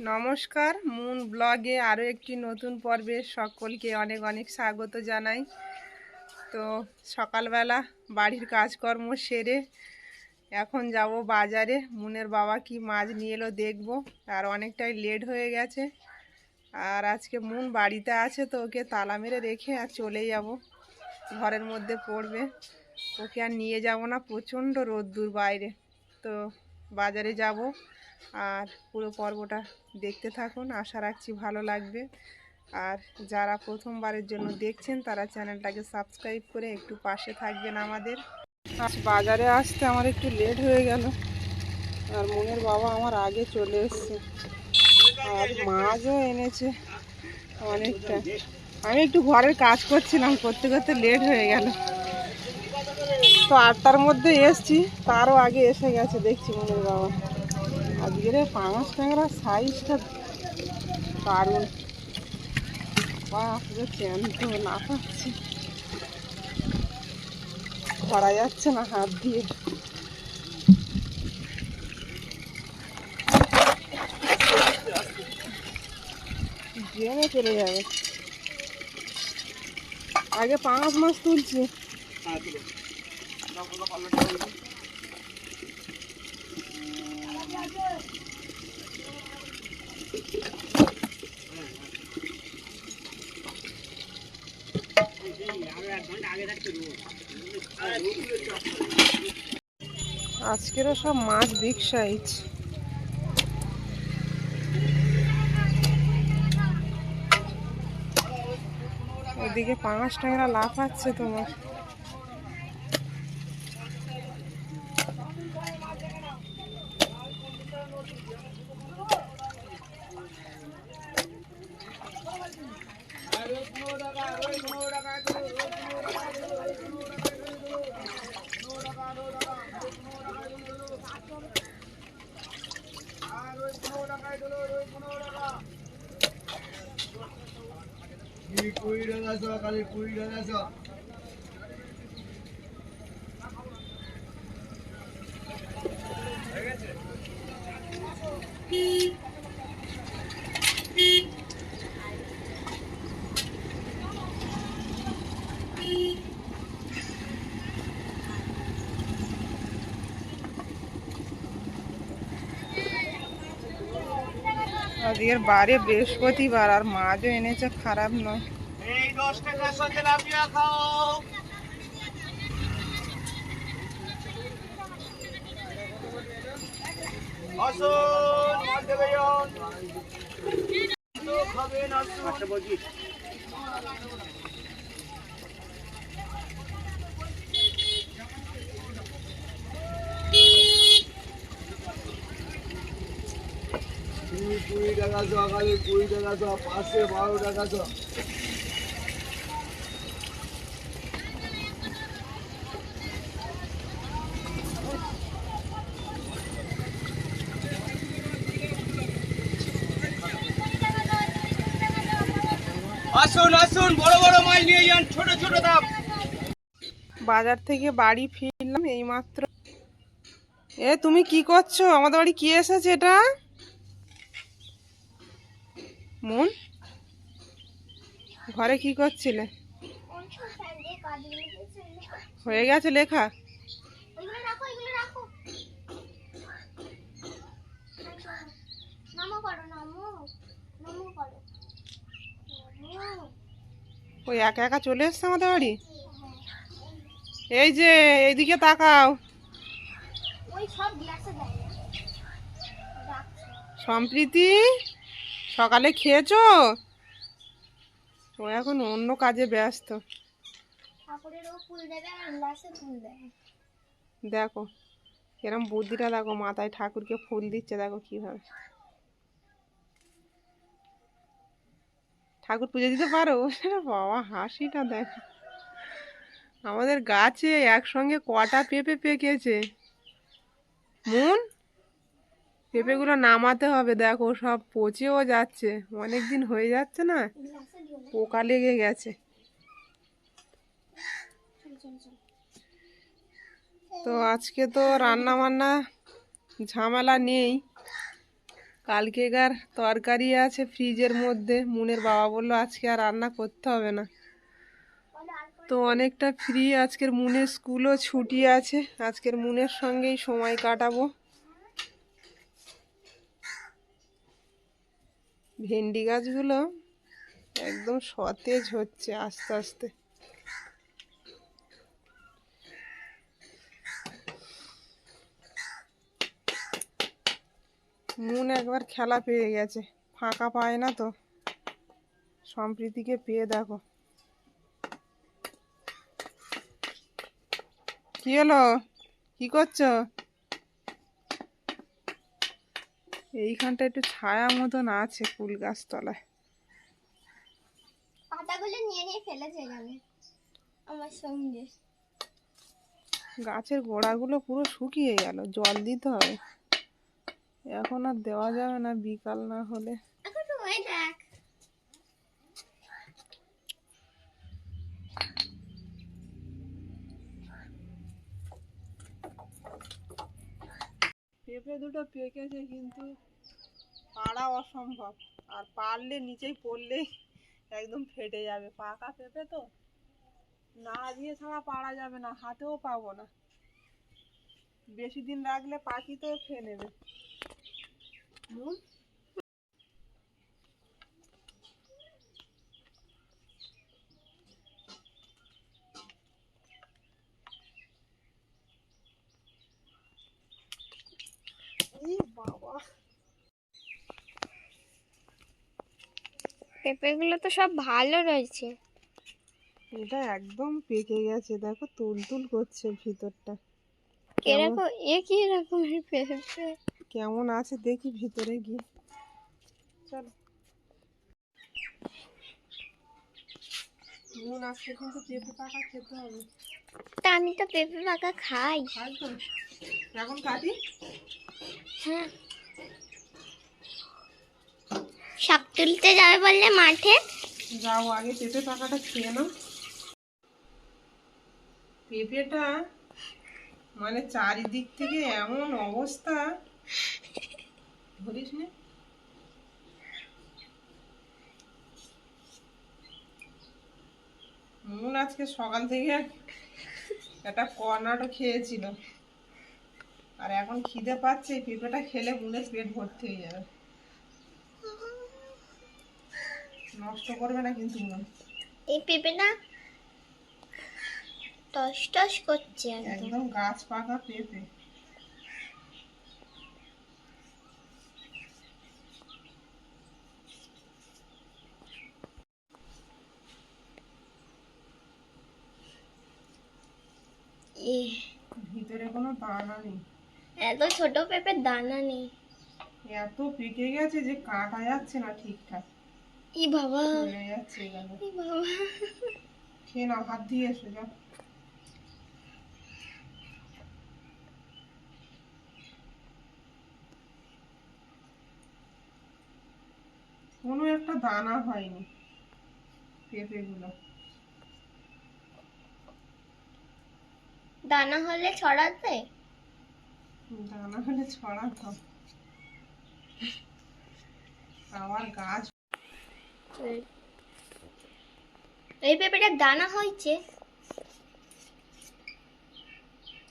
নমস্কার, মুন ব্লগে আরও একটি নতুন পর্বে সকলকে অনেক অনেক স্বাগত জানাই। তো সকালবেলা বাড়ির কাজকর্ম সেরে এখন যাব বাজারে। মুনের বাবা কি মাছ নিয়ে এলো দেখব। আর অনেকটাই লেট হয়ে গেছে। আর আজকে মুন বাড়িতে আছে তো ওকে তালা মেরে রেখে আর চলে যাব। ঘরের মধ্যে পড়বে। ওকে আর নিয়ে যাব না, প্রচণ্ড রোদ্দুর বাইরে। তো বাজারে যাব। আর পুরো পর্বটা দেখতে থাকুন। আশা রাখছি ভালো লাগবে। আর যারা প্রথমবারের জন্য দেখছেন, তারা চ্যানেলটাকে সাবস্ক্রাইব করে একটু পাশে থাকবেন আমাদের। আজ বাজারে আসতে আমার একটু লেট হয়ে গেল। আর মনের বাবা আমার আগে চলে এসছে। আর মাছও এনেছে অনেকটা। আমি একটু ঘরের কাজ করছিলাম, করতে করতে লেট হয়ে গেল। তো আটটার মধ্যে এসছি, তারও আগে এসে গেছে, দেখছি মনের বাবা। আজকের পাঙাশ ট্যাংরার সাইজটা দারুণ। বাপরে চ্যান্ত না পাচ্ছি ধরা যাচ্ছে না হাত দিয়ে। জেনে চলে যাবে। আগে পাঁচ মাছ তুলছি। আজকেরও সব মাছ বিগ সাইজ ওদিকে পাঙাশ ট্যাংরা লাফাচ্ছে তোমার। কুড়ি টাকা শ খালি কুড়ি টাকা আজকের বারে বৃহস্পতিবার আর মাছও এনেছে খারাপ নয়। খাবেন আসুন আসুন, বড় বড় মাছ নিয়ে যান, ছোট ছোট দাম। বাজার থেকে বাড়ি ফিরলাম এইমাত্র। এ, তুমি কি করছ? আমাদের বাড়ি কি এসেছে এটা? মন? ঘরে কি করছিলে? হয়ে গেছে লেখা? ওই একা একা চলে এসছে আমাদের বাড়ি? এই যে এইদিকে তাকাও। সম্প্রীতি? সকালে খেয়েছো? ও এখন অন্য কাজে ব্যস্ত। দেখো এরম বুদ্ধিটা দেখো মাথায় ঠাকুরকে ফুল দিচ্ছে দেখো কীভাবে। ঠাকুর পুজো দিতে পারো? বাবা হাসিটা দেখো। আমাদের গাছে একসঙ্গে কটা পেঁপে পেকেছে? মন? পেঁপেগুলো নামাতে হবে, দেখো সব পচেও যাচ্ছে। অনেক দিন হয়ে যাচ্ছে না, পোকা লেগে গেছে। তো আজকে তো রান্না বান্না ঝামেলা নেই। কালকেকার তরকারি আছে ফ্রিজের মধ্যে, মুনের বাবা বলল আজকে আর রান্না করতে হবে না। তো অনেকটা ফ্রি, আজকের মুনের স্কুলও ছুটি আছে, আজকের মুনের সঙ্গেই সময় কাটাবো। ভেন্ডি গাছগুলো একদম সতেজ হচ্ছে আস্তে আস্তে। মন একবার খেলা পেয়ে গেছে, ফাঁকা পায় না তো। সম্প্রীতিকে পেয়ে দেখো। কি হলো? কি করছ? এইখানটা একটু ছায়া মতন আছে ফুল গাছ তলায় পাতাগুলো নিয়ে নিয়ে ফেলেছে আমার সঙ্গে। গাছের গোড়াগুলো পুরো শুকিয়ে গেল জল দিতে হবে। এখন আর দেওয়া যাবে না বিকাল না হলে। এখন দেখ পেঁপে দুটো পেকেছে কিন্তু পাড়া অসম্ভব। আর পারলে নিচেই পড়লেই একদম ফেটে যাবে। পাকা পেঁপে তো? না দিয়ে ছাড়া পারা যাবে না, হাতেও পাবো না। বেশি দিন রাখলে পাখি তো খেয়ে নেবে। নুন? বাবা। পেঁপেগুলো তো সব ভালো রয়েছে। এটা একদম পেকে গেছে দেখো তুলতুল করছে ভিতরটা। কীরকম এ কি রকমের পেঁপে? কেমন আছে দেখি ভিতরে গিয়ে। চলো। নুন আজকে কিন্তু পেঁপে পাকা খেতে হবে। তা আমি তো পেঁপে পাকা খাই। এখন কাটি হ্যাঁ। শাক তুলতে যাবে বললে মাঠে? যাও আগে পেঁপে পাকাটা খেয়ে নাও। পেঁপেটা মানে চারিদিক থেকে এমন অবস্থা। ধরিস নে। মন আজকে সকাল থেকে একটা কর্নাটও খেয়েছিল। আর এখন খিদে পাচ্ছে এই পেঁপেটা খেলে মনের পেট ভর্তি হয়ে যাবে। নষ্ট করবে না কিন্তু মন এই পেঁপেটা টস টস করছে একদম গাছ পাকা পেঁপে এ, ভিতরে কোনো দানা নেই। এত ছোট পেঁপের দানা নেই। এত পেকে গেছে যে কাটা যাচ্ছে না ঠিকঠাক। ই বাবা। চলে যাচ্ছে ই বাবা। খেয়ে নাও হাত দিয়ে এসো যাও। কোনো একটা দানা হয়নি পেঁপেগুলো। দানা হলে ছড়াতে? দানা হলে ছড়াতো আবার গাছ। এই পেঁপেটার দানা হয়েছে।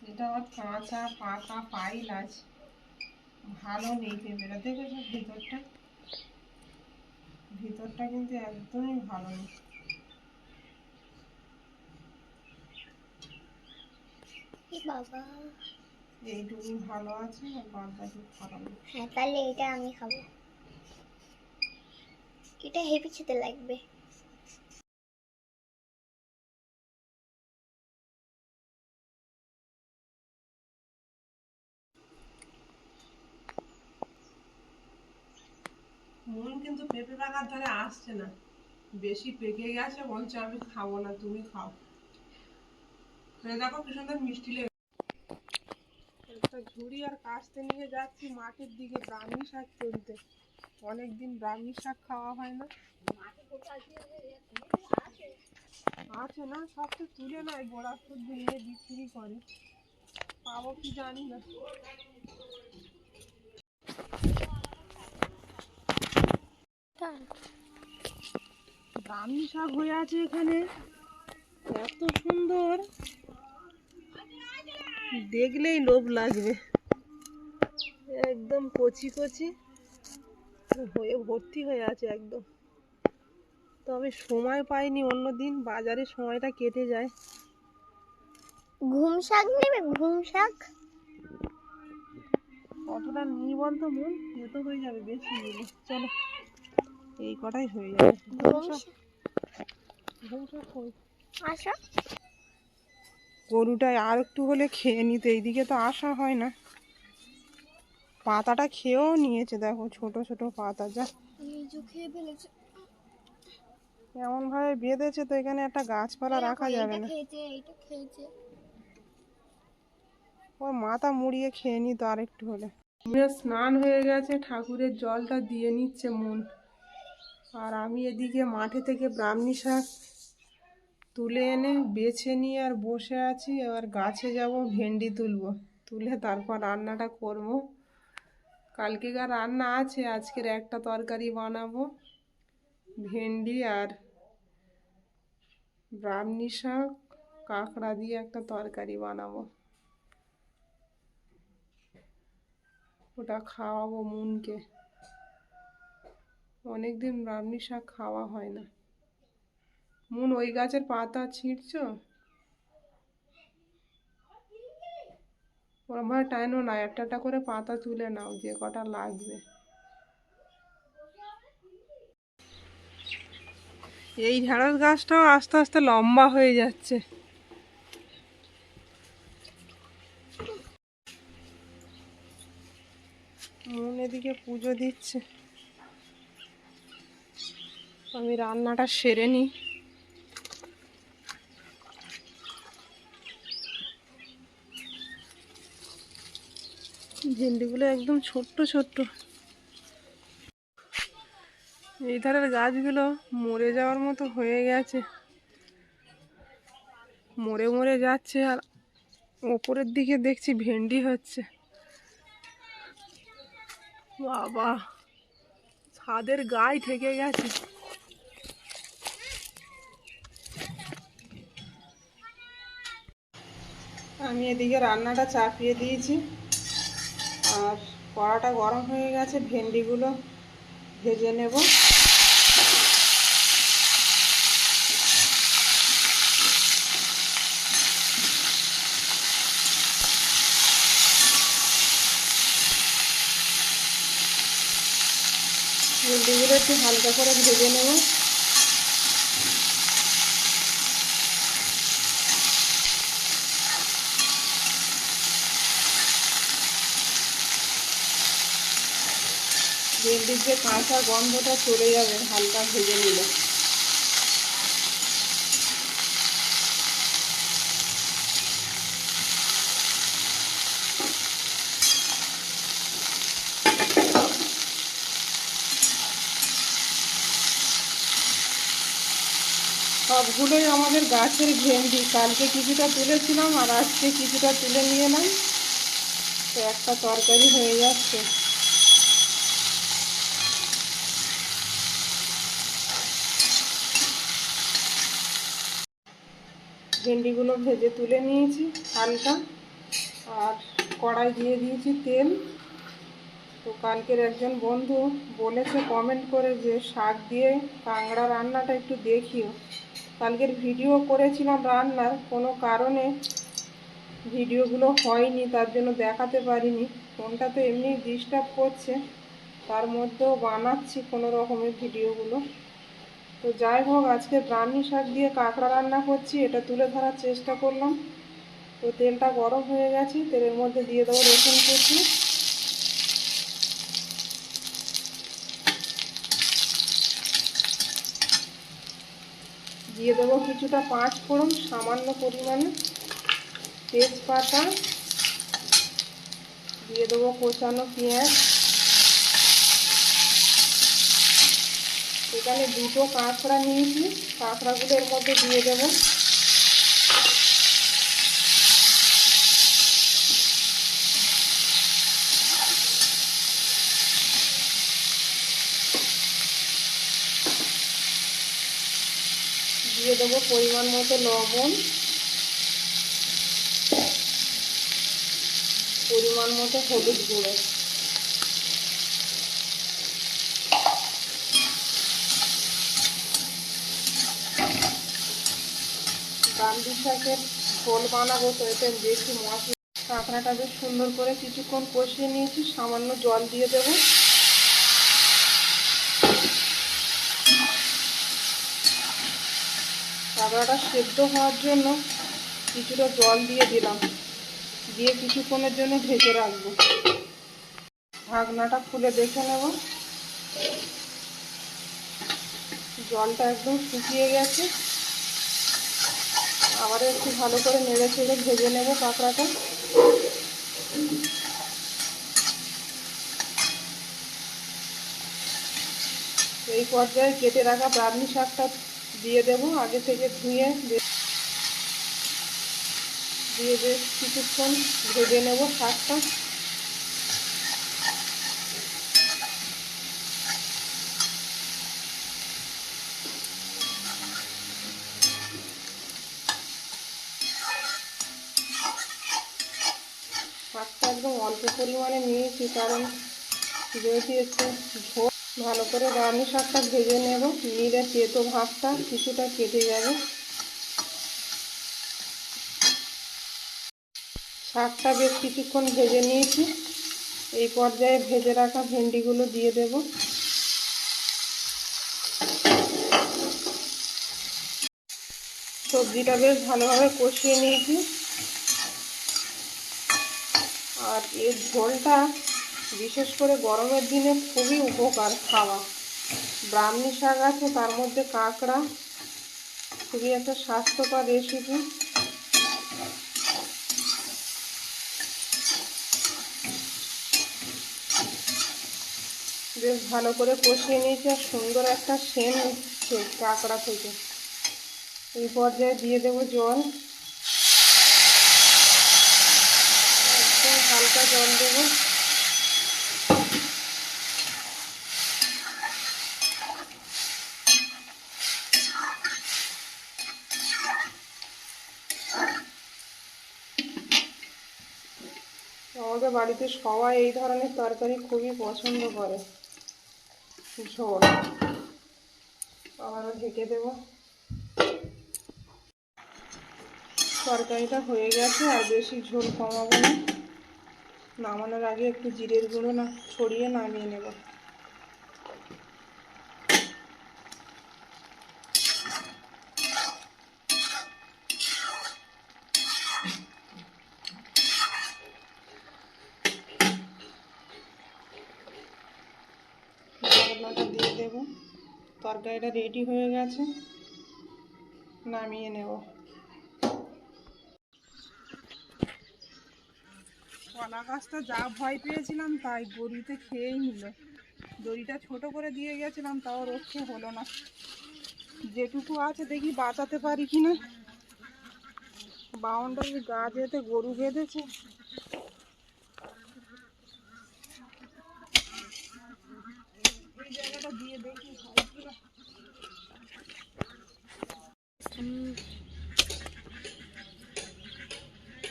এটা আবার কাঁচা পাকা পাইল আছে ভালো নেই পেঁপেটা। দেখেছ ভিতরটা। ভিতরটা কিন্তু একদমই ভালো নেই। বাবা। এইটুকু ভালো আছে আর বাদ বাকি খারাপ হ্যাঁ তাহলে এটা আমি খাব। এটা হেভি খেতে লাগবে। মন কিন্তু পেঁপে পাকার ধারে আসছে না। বেশি পেকে গেছে বলছে আমি খাব না তুমি খাও। দেখো কি সুন্দর মিষ্টি লেগে একটা ঝুড়ি আর কাস্তে নিয়ে যাচ্ছি মাঠের দিকে ব্রাহ্মী শাক তুলতে। অনেকদিন ব্রাহ্মী শাক খাওয়া হয় না। আছে না, সব তো তুলে নেয় গোড়াস্তুর দিয়ে বিক্রি করে। পাবো কি জানি না। ব্রাহ্মী শাক হয়ে আছে এখানে। এত সুন্দর। দেখলেই লোভ লাগবে। একদম কচি কচি হয়ে ভর্তি হয়ে আছে একদম। তবে সময় পাইনি অন্য দিন বাজারে সময়টা কেটে যায়। ঘুম শাক নেবে? ঘুম শাক কতটা নিই বলতো মন এ হয়ে যাবে বেশি নিলে চলো এই কটাই হয়ে যাবে। ঘুম শাক ঘুম শাক কই? আসো। গরুটায় আর একটু হলে খেয়ে নিতে এইদিকে তো আসা হয় না। পাতাটা খেয়েও নিয়েছে দেখো ছোট ছোট পাতা যা। এমন ভাবে বেঁধেছে তো এখানে একটা গাছপালা রাখা যাবে না। ওর মাথা মুড়িয়ে খেয়ে নিত আর একটু হলে। স্নান হয়ে গেছে ঠাকুরের জলটা দিয়ে নিচ্ছে মন। আর আমি এদিকে মাঠে থেকে ব্রাহ্মী শাক তুলে এনে বেছে নিয়ে আর বসে আছি, এবার গাছে যাব, ভেন্ডি তুলবো। তুলে তারপর রান্নাটা করব। কালকেকার রান্না আছে, আজকের একটা তরকারি বানাবো। ভেন্ডি আর ব্রাহ্মী শাক, কাঁকড়া দিয়ে একটা তরকারি বানাবো। ওটা খাওয়াবো মুনকে। অনেকদিন ব্রাহ্মী শাক খাওয়া হয় না। মুন ওই গাছের পাতা ছিঁড়ছ? ওরম ভাবে টাইনো না একটা একটা করে পাতা তুলে নাও, যে কটা লাগবে। এই ঢেঁড়স গাছটাও আস্তে আস্তে লম্বা হয়ে যাচ্ছে। মন এদিকে পুজো দিচ্ছে। আমি রান্নাটা সেরে নিই। ভেন্ডিগুলো একদম ছোট্ট ছোট্ট। এই ধারের গাছগুলো মরে যাওয়ার মতো হয়ে গেছে। মরে মরে যাচ্ছে আর ওপরের দিকে দেখছি ভেন্ডি হচ্ছে। বাবা, ছাদের গায়ে ঠেকে গেছে। আমি এদিকে রান্নাটা চাপিয়ে দিয়েছি। আর কড়াটা গরম হয়ে গেছে ভেন্ডিগুলো ভেজে নেব। ভেন্ডিগুলো একটু হালকা করে ভেজে নেব। ভেন্ডির যে কাঁচা গন্ধটা চলে যাবে, হালকা ভেজে নিলে। সবগুলোই আমাদের গাছের ভেন্ডি। কালকে কিছুটা তুলেছিলাম, আর আজকে কিছুটা তুলে নিয়ে এলাম। তো একটা তরকারি হয়ে যাচ্ছে। ভেন্ডিগুলো ভেজে তুলে নিয়েছি হালকা। আর কড়াই দিয়ে দিয়েছি তেল। তো কালকের একজন বন্ধু বলেছে কমেন্ট করে যে শাক দিয়ে কাঁকড়া রান্নাটা একটু দেখিও। কালকের ভিডিও করেছিলাম রান্নার, কোনো কারণে ভিডিওগুলো হয়নি, তার জন্য দেখাতে পারিনি। ফোনটা তো এমনি ডিস্টার্ব করছে, তার মধ্যেও বানাচ্ছি কোনো রকমের ভিডিওগুলো। তো যাই হোক, আজকে ব্রাহ্মী শাক দিয়ে কাঁকড়া রান্না করছি, এটা তুলে ধরার চেষ্টা করলাম। তো তেলটা গরম হয়ে গেছে, তেলের মধ্যে দিয়ে দেবো রসুন কুচি। দিয়ে দেবো কিছুটা পাঁচ ফোড়ন, সামান্য পরিমাণে তেজপাতা। দিয়ে দেবো কোচানো পেঁয়াজ। এখানে দুটো কাঁকড়া নিয়েছি। কাঁকড়াগুলো এর মধ্যে দিয়ে দেব। দিয়ে দেবো পরিমাণ মতো লবণ। পরিমাণ মতো হলুদ গুঁড়ো। শাকের ঝোল বানাবো তো এতে বেশি মশলা। কাঁকড়াটা বেশ সুন্দর করে কিছুক্ষণ কষিয়ে নিয়েছি, সামান্য জল দিয়ে দেবো। কাঁকড়াটা সেদ্ধ হওয়ার জন্য কিছুটা জল দিয়ে দিলাম। দিয়ে কিছুক্ষণের জন্য ঢেকে রাখব। ঢাকনাটা খুলে দেখে নেব। জলটা একদম শুকিয়ে গেছে। আবার একটু ভালো করে নেড়ে চেড়ে ভেজে নেব কাঁকড়াটা এই পর্যায়ে কেটে রাখা ব্রাহ্মী শাকটা দিয়ে দেব, আগে থেকে ধুয়ে দিয়ে বেশ কিছুক্ষণ ভেজে নেব শাকটা একদম অল্প নিয়েছি কারণ যেহেতু একটু ঝোল। ভালো করে রান্নি শাকটা ভেজে নেব। নিলে তেতো ভাতটা কিছুটা কেটে যাবে। শাকটা বেশ কিছুক্ষণ ভেজে নিয়েছি। এই পর্যায়ে ভেজে রাখা ভেন্ডিগুলো দিয়ে দেব। সবজিটা বেশ ভালোভাবে কষিয়ে নিয়েছি। আর এর ঝোলটা বিশেষ করে গরমের দিনে খুবই উপকার খাওয়া। ব্রাহ্মী শাক আছে, তার মধ্যে কাঁকড়া, খুবই একটা স্বাস্থ্যকর রেসিপি বেশ ভালো করে কষিয়ে নিয়েছি আর সুন্দর একটা সেন উঠছে কাঁকড়া থেকে। এই পর্যায়ে দিয়ে দেবো জল। একদম হালকা জল দেবো আমাদের বাড়িতে সবাই এই ধরনের তরকারি খুবই পছন্দ করে। ঝোল আবারও ঢেকে দেব। তরকারিটা হয়ে গেছে আর বেশি ঝোল কমাবো না। নামানোর আগে একটু জিরের গুঁড়ো না, ছড়িয়ে নামিয়ে নেব ঢাকনাটা দিয়ে দেবো তরকারিটা রেডি হয়ে গেছে। নামিয়ে নেব। কলা গাছটা যা ভয় পেয়েছিলাম, তাই গরুতে খেয়েই নিল। দড়িটা ছোট করে দিয়ে গেছিলাম, তাও রক্ষে হলো না। যেটুকু আছে দেখি বাঁচাতে পারি কি না বাউন্ডারির গা যেতে গরু বেঁধেছে।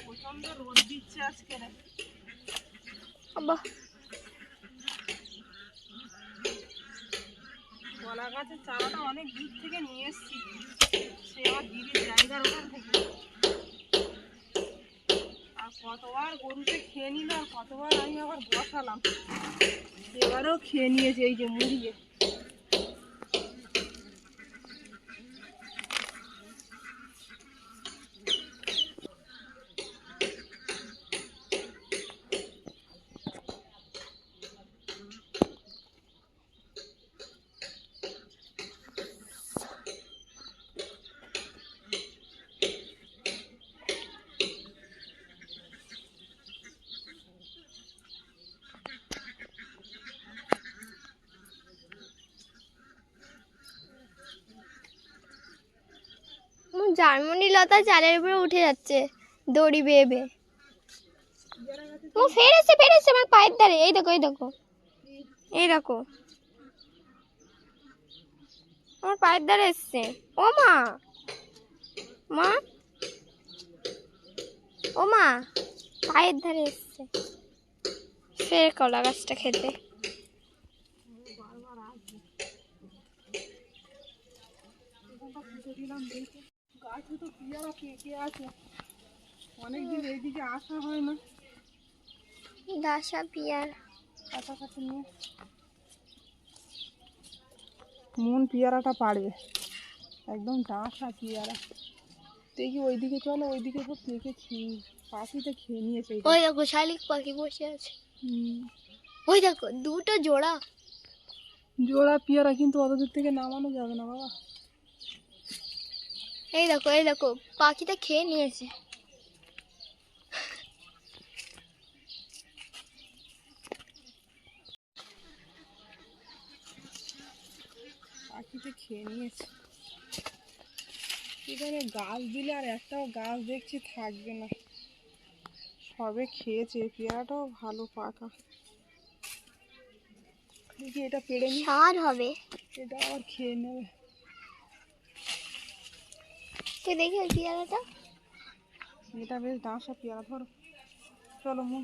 প্রচণ্ড রোদ দিচ্ছে আজকে বাহ কলা গাছের চারাটা অনেক দূর থেকে নিয়ে এসেছি। সে আমার দিদির জায়গার আর কতবার গরুতে খেয়ে নিল কতবার আমি আবার বসালাম। এবারেও খেয়ে নিয়েছে এই যে মুড়িয়ে জার্মানি লতা চালের উপরে উঠে যাচ্ছে। দড়ি বেয়ে বেয়ে। ও ফেরেছে ফেরেছে আমার পায়ের ধারে। এই দেখো এই দেখো। এই দেখো। আমার পায়ের ধারে এসছে। ও মা! মা! ও মা! পায়ের ধারে এসছে। ফের কলা গাছটা খেতে। পিয়ারা আছে অনেকদিন এইদিকে আসা হয় না। দাসা পিয়ার। কাছাকাছি নিয়ে। মন পেয়ারাটা পারবে একদম ডাঁসা পেয়ারা। দেখি ওইদিকে চলো ওইদিকে তো পেকে পাখিতে খেয়ে নিয়েছে ওই দেখো শালিক পাখি বসে আছে। ওই দেখো দুটো জোড়া। জোড়া পেয়ারা কিন্তু অত দূর থেকে নামানো যাবে না বাবা। এই দেখো এই দেখো পাখিটা খেয়ে নিয়েছে। পাখিতে খেয়ে নিয়েছে। এখানে গাছ দিলে আর একটাও গাছ দেখছি থাকবে না। সবে খেয়েছে পেয়ারাটাও ভালো পাকা। এটা পেড়ে নি। সার হবে। এটা আবার খেয়ে নেবে। তুই দেখি ওই পেয়ারাটা এটা বেশ ডাঁসা পেয়ারা ধরো চলো মন